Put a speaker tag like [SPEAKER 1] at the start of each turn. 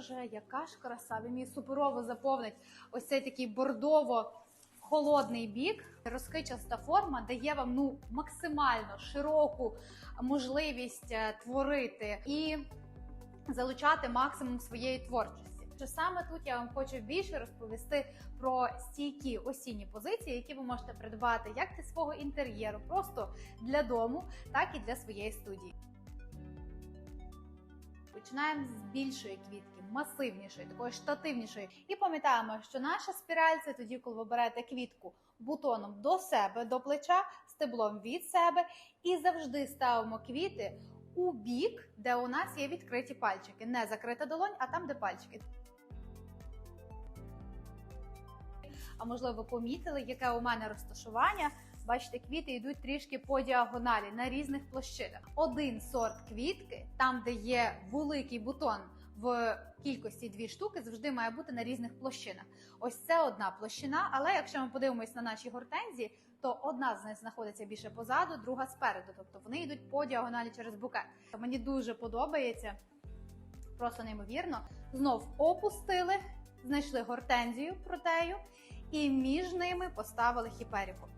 [SPEAKER 1] Боже, яка ж краса! Він мені суперово заповнить ось цей такий бордово. Холодний бік, розкичаста форма дає вам ну максимально широку можливість е, творити і залучати максимум своєї творчості. Що саме тут я вам хочу більше розповісти про стійкі осінні позиції, які ви можете придбати як для свого інтер'єру, просто для дому, так і для своєї студії. Починаємо з більшої квітки, масивнішої, такої штативнішої. І пам'ятаємо, що наша спіраль це тоді, коли ви берете квітку бутоном до себе, до плеча, стеблом від себе, і завжди ставимо квіти у бік, де у нас є відкриті пальчики. Не закрита долонь, а там, де пальчики. А можливо, ви помітили, яке у мене розташування. Бачите, квіти йдуть трішки по діагоналі на різних площинах. Один сорт квітки, там де є великий бутон в кількості дві штуки, завжди має бути на різних площинах. Ось це одна площина. Але якщо ми подивимось на наші гортензії, то одна з них знаходиться більше позаду, друга спереду. Тобто вони йдуть по діагоналі через букет. Мені дуже подобається, просто неймовірно. Знов опустили, знайшли гортензію протею, і між ними поставили хіперіку.